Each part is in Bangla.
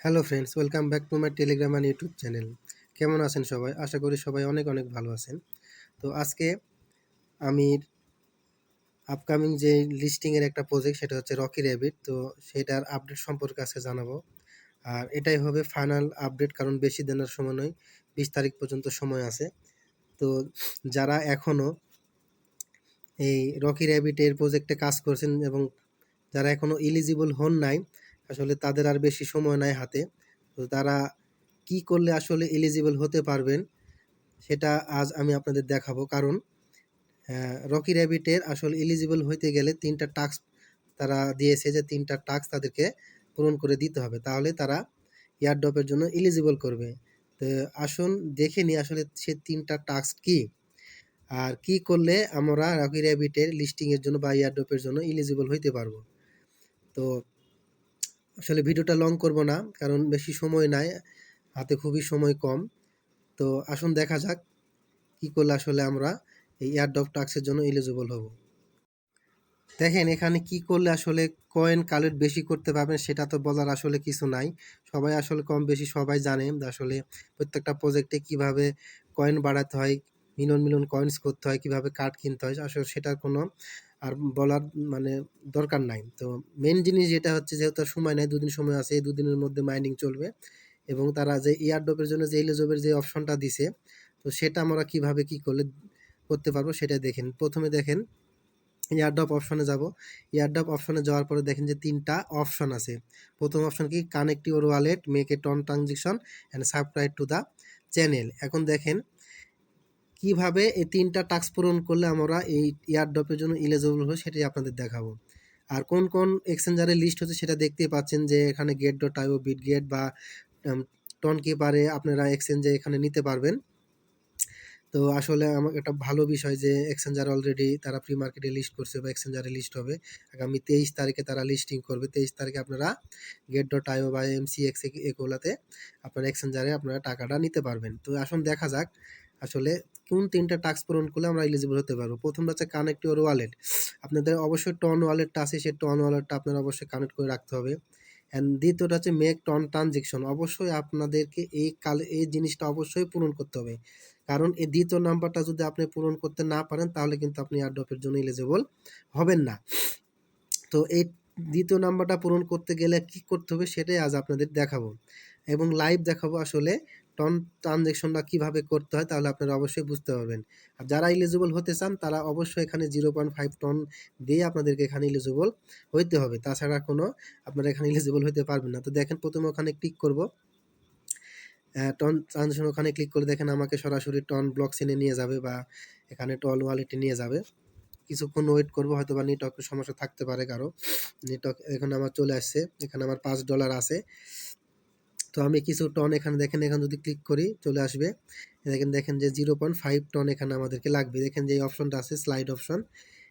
Hello friends, welcome back to my Telegram and YouTube channel. কেমন আছেন সবাই? আশা করি সবাই অনেক অনেক ভালো আছেন। তো আজকে আমি আপকামিং যে লিস্টিংয়ের একটা প্রজেক্ট সেটা হচ্ছে রকি র্যাবিট তো সেটার আপডেট সম্পর্কে আজকে জানাব। আর এটাই হবে ফাইনাল আপডেট কারণ বেশি দিনের সময় নয়, বিশ তারিখ পর্যন্ত সময় আছে। তো যারা এখনও এই রকি র্যাবিটের প্রজেক্টে কাজ করছেন এবং যারা এখনও এলিজিবল হন নাই আসলে তাদের আর বেশি সময় নাই হাতে। তো তারা কি করলে আসলে এলিজিবল হতে পারবেন, সেটা আজ আমি আপনাদের দেখাবো। কারণ রকি র্যাবিটের আসলে এলিজিবল হইতে গেলে তিনটা টাস্ক তারা দিয়েছে যে তিনটা টাস্ক তাদেরকে পূরণ করে দিতে হবে। তাহলে তারা এয়ারড্রপের জন্য এলিজিবল করবে। তো আসুন দেখে নিই আসলে সে তিনটা টাস্ক কি। আর কি করলে আমরা রকি র্যাবিটের লিস্টিংয়ের জন্য বা এয়ারড্রপের জন্য এলিজিবল হইতে পারব। তো আসলে ভিডিওটা লং করব না, কারণ বেশি সময় নাই, হাতে খুবই সময় কম। তো আসুন দেখা যাক কি করলে আসলে আমরা এই এয়ারড্রপ টাক্সের জন্য এলিজিবল হব। দেখেন, এখানে কি করলে আসলে কয়েন কালেক্ট বেশি করতে পারবেন সেটা তো বলার আসলে কিছু নাই। সবাই আসলে কম বেশি সবাই জানে আসলে প্রত্যেকটা প্রজেক্টে কীভাবে কয়েন বাড়াতে হয়, মিলন মিলন কয়েন্স করতে হয়, কীভাবে কার্ড কিনতে হয়, আসলে সেটার কোনো আর বলার মানে দরকার নাই। তো মেন জিনিস যেটা হচ্ছে যেহেতু সময় নেই, দুদিন সময় আছে, এই দুদিনের মধ্যে মাইনিং চলবে এবং তারা যে ইয়ারডপের জন্য যে এলিজবের যে অপশনটা দিছে, তো সেটা আমরা কীভাবে কি করলে করতে পারব সেটা দেখেন। প্রথমে দেখেন ইয়ারডপ অপশনে যাব। ইয়ারডপ অপশনে যাওয়ার পরে দেখেন যে তিনটা অপশন আছে। প্রথম অপশন কি connect your wallet make a ton transaction and subscribe to the channel এখন দেখেন কীভাবে এই তিনটা টাস্ক পূরণ করলে আমরা এই ইয়ারডপের জন্য ইলিজিবল হই সেটাই আপনাদের দেখাবো। আর কোন কোন এক্সচেঞ্জারের লিস্ট হচ্ছে সেটা দেখতেই পাচ্ছেন যে এখানে gate dot IO bit gate বা টন কিপারে আপনারা এক্সচেঞ্জে এখানে নিতে পারবেন। তো আসলে আমার একটা ভালো বিষয় যে এক্সচেঞ্জার অলরেডি তারা প্রি মার্কেটে লিস্ট করছে বা এক্সচেঞ্জারে লিস্ট হবে। আগামী তেইশ তারিখে তারা লিস্টিং করবে। তেইশ তারিখে আপনারা গেট ডট আইও বা এমসি এক্স এগুলাতে আপনার এক্সচেঞ্জারে আপনারা টাকাটা নিতে পারবেন। তো আসুন দেখা যাক আসলে কোন তিনটা টাস্ক পূরণ করলে আমরা এলিজিবল হতে পারব? প্রথমটা হচ্ছে কানেক্ট ইউর ওয়ালেট আপনাদের অবশ্যই টন ওয়ালেটটা আছে, সেই টন ওয়ালেটটা আপনারা অবশ্যই কানেক্ট করে রাখতে হবে। অ্যান্ড দ্বিতীয়টা হচ্ছে মেক টন ট্রানজেকশন অবশ্যই আপনাদেরকে এই কাল, এই জিনিসটা অবশ্যই পূরণ করতে হবে। কারণ এই দ্বিতীয় নাম্বারটা যদি আপনি পূরণ করতে না পারেন, তাহলে কিন্তু আপনি এয়ারড্রপের জন্য এলিজিবল হবেন না। তো এই দ্বিতীয় নাম্বারটা পূরণ করতে গেলে কি করতে হবে? সেটাই আজ আপনাদের দেখাবো। এবং লাইভ দেখাবো আসলে টন ট্রানজেকশনটা কীভাবে করতে হয় তাহলে আপনারা অবশ্যই বুঝতে পারবেন। আর যারা ইলিজিবল হতে চান তারা অবশ্যই এখানে জিরো পয়েন্ট ফাইভ টন দিয়ে আপনাদেরকে এখানে ইলিজিবল হইতে হবে। তাছাড়া কোনো আপনারা এখানে ইলিজিবল হতে পারবেন না। তো দেখেন প্রথমে ওখানে ক্লিক করব। টন ট্রানজেকশন ওখানে ক্লিক করে দেখেন আমাকে সরাসরি টন ব্লক চেনে নিয়ে যাবে বা এখানে টল ওয়ালেটে নিয়ে যাবে। কিছুক্ষণ ওয়েট করব হয়তো বা নেটওয়ার্কের সমস্যা থাকতে পারে কারও। নেটওয়ার্ক এখন আমার চলে আসছে। এখানে আমার পাঁচ ডলার আছে। তো আমি কিছু টন এখানে দেখেন, এখানে যদি ক্লিক করি, চলে আসবে। দেখেন দেখেন যে জিরো পয়েন্ট ফাইভ টন এখানে আমাদেরকে লাগবে। দেখেন যে এই অপশনটা আছে স্লাইড অপশন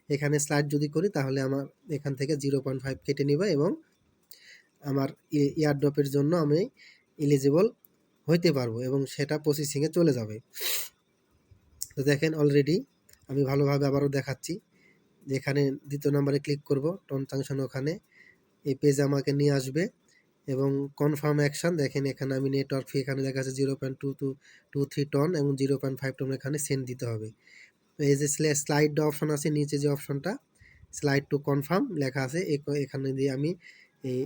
এখানে স্লাইড যদি করি, তাহলে আমার এখান থেকে জিরো পয়েন্ট ফাইভ কেটে নেবে এবং আমার ইয়ারড্রপের জন্য আমি এলিজিবল হইতে পারব এবং সেটা প্রসেসিংয়ে চলে যাবে। তো দেখেন অলরেডি আমি ভালোভাবে আবারও দেখাচ্ছি। যেখানে দ্বিতীয় নম্বরে ক্লিক করব টন জাংশন ওখানে। এই পেজ আমাকে নিয়ে আসবে। এবং কনফার্ম অ্যাকশন দেখেন এখানে আমি নেটওয়ার্ক ফি এখানে দেখা যাচ্ছে zero point two two two three ton এবং জিরো পয়েন্ট ফাইভ টন এখানে সেন্ড দিতে হবে। এই যে স্লাইড অপশন আছে, নিচে যে অপশনটা স্লাইড টু কনফার্ম লেখা আছে এখানে দিয়ে আমি এই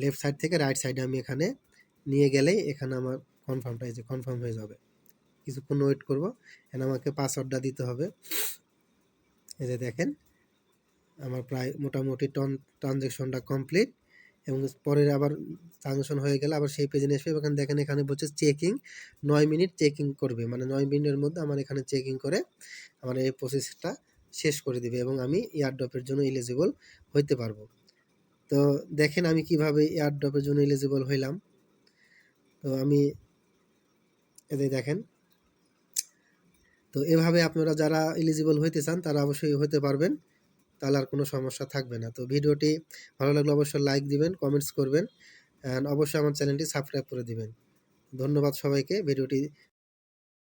লেফট সাইড থেকে রাইট সাইডে আমি এখানে নিয়ে গেলেই এখানে আমার কনফার্মটা এই যে কনফার্ম হয়ে যাবে। কিছুক্ষণ ওয়েট করব এখানে আমাকে পাসওয়ার্ডটা দিতে হবে। এই যে দেখেন, আমার প্রায় মোটামুটি টন ট্রানজ্যাকশনটা কমপ্লিট এবং পরের আবার ট্রানজ্যাকশন হয়ে গেলে আবার সেই পেজে আসবে। এখানে দেখেন, এখানে বলছে চেকিং নয় মিনিট চেকিং করবে। মানে নয় মিনিটের মধ্যে আমার এখানে চেকিং করে আমার এই প্রসেসটা শেষ করে দিবে এবং আমি এয়ারড্রপের জন্য এলিজিবল হইতে পারব। তো দেখেন আমি কীভাবে এয়ারড্রপের জন্য এলিজিবল হইলাম। তো আমি এদের দেখেন, তো এভাবে আপনারা যারা এলিজিবল হইতে চান তারা অবশ্যই হতে পারবেন। তাহলে আর কোনো সমস্যা থাকবে না। তো ভিডিওটি ভালো লাগলে অবশ্যই লাইক দিবেন কমেন্টস করবেন অ্যান্ড অবশ্যই আমার চ্যানেলটি সাবস্ক্রাইব করে দিবেন। ধন্যবাদ সবাইকে, ভিডিওটি